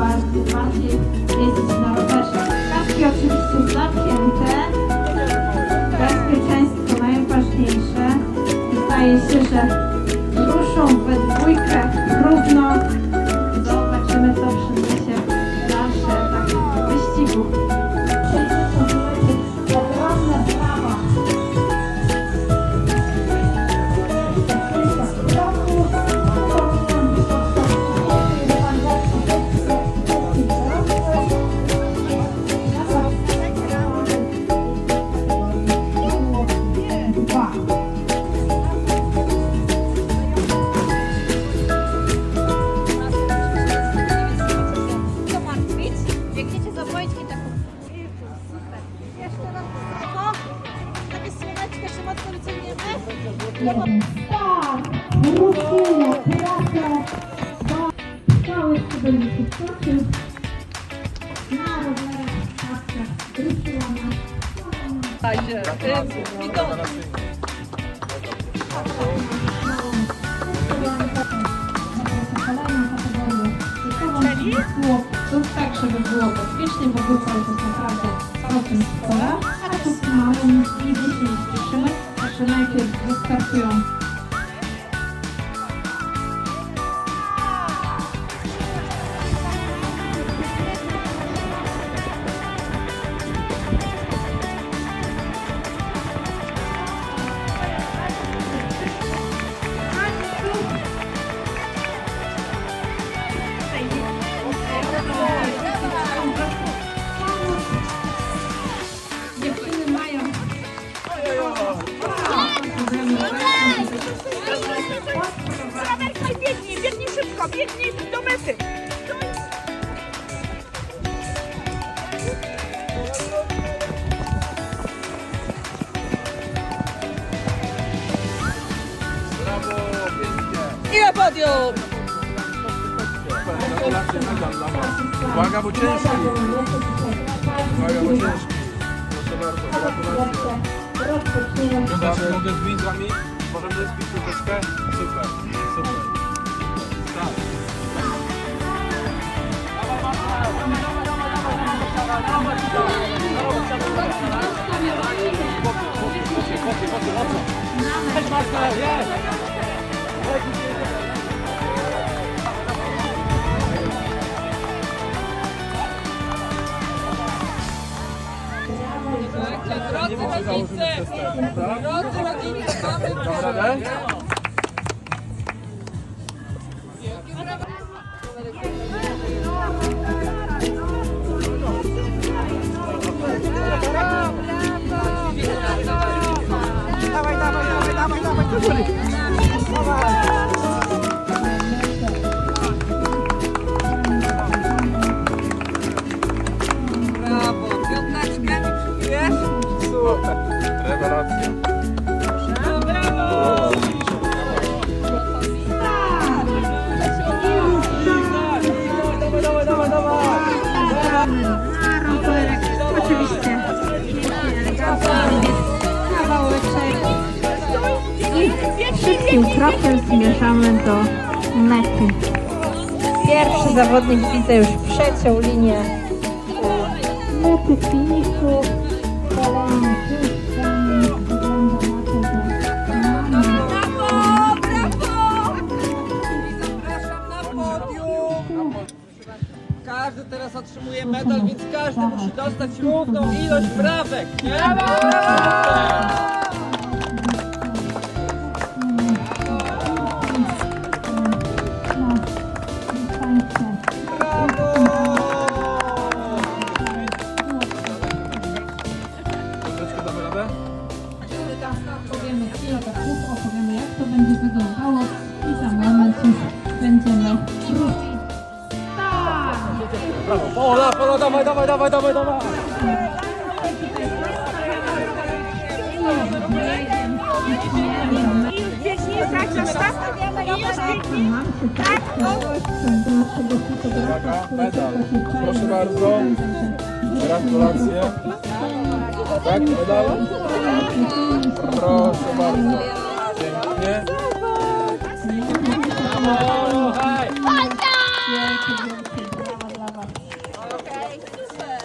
bardzo macie jeździć na rowerze. Kaski oczywiście zacięte. Bezpieczeństwo najważniejsze. Zdaje się, że ruszą we dwójkę równo wyciągniemy. Tak, wrócimy pracę do całych studenckich skoczył. Na rowerach, czapkach, wróciła na Lub tak, żeby było bezpiecznie, bo grupa jest naprawdę całkiem spora, a tu mamy nigdy się nie wszelkie wystarczające. Dawaj, biegnij, biegnij szybko, biegnij do mety. Ile podium? Uwaga, bo ciężki. Uwaga, bo ciężki. Proszę bardzo, gratulacje. Mogę zbić z wami? Możemy zbić troszeczkę? Super, super. Tak. Drodzy rodzice, drodzy Dam radę? Dawaj, dawaj, dawaj, dawaj, dawaj, do góry. Brawo, piąteczkę mi przybiłeś? Super. Rewelacja. I szybkim krokiem zmierzamy do mety. Pierwszy zawodnik widzę już przeciął linię mety finiszu. Każdy teraz otrzymuje medal, więc każdy musi dostać równą ilość brawek, nie? Brawo! Kilka słów, opowiemy jak to będzie wyglądało i za moment już będziemy ruszyć. Tak! Brawo. Pola, pola, dawaj, dawaj, dawaj, dawaj, dawaj. Tak, zostaw. I już biegnij. Mam się tak do naszego fotografa, Uwaga, medal. Proszę bardzo. Gratulacje. Tak? Udało? Proszę bardzo. Pięknie. Brawo! Wielkie, wielkie brawa dla Was. Okej, super.